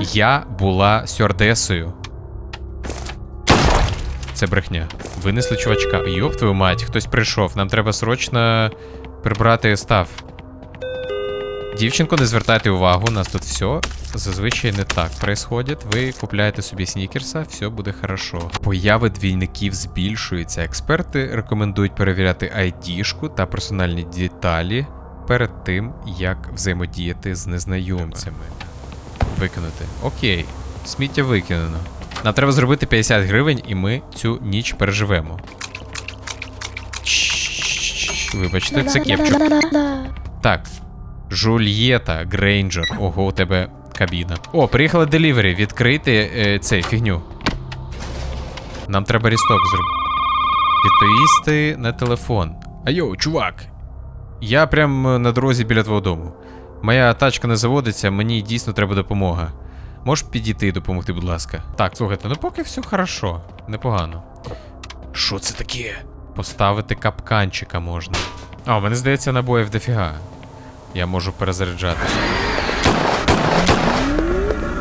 Я була стюардесою. Це брехня. Винесли чувачка. Йоп твою мать, хтось прийшов. Нам треба срочно прибрати став. Дівчинко, не звертайте увагу, у нас тут все зазвичай не так происходить. Ви купляєте собі снікерса, все буде хорошо. Появи двійників збільшуються. Експерти рекомендують перевіряти ID-шку та персональні деталі перед тим, як взаємодіяти з незнайомцями. Викинути. Окей, сміття викинено. Нам треба зробити 50 гривень, і ми цю ніч переживемо. Вибачте, це кепчук. Так. Жульєта, Грейнджер. Ого, у тебе кабіна. О, приїхала делівері. Відкрити е, цей фігню. Нам треба рісток зробити. Відповісти на телефон. Айо, чувак. Я прям е, на дорозі біля твого дому. Моя тачка не заводиться, мені дійсно треба допомога. Можеш підійти і допомогти, будь ласка. Так, слухайте, ну поки все хорошо, непогано. Що це таке? Поставити капканчика можна. А, у мене здається, набоїв дофіга. Я можу перезаряджатися.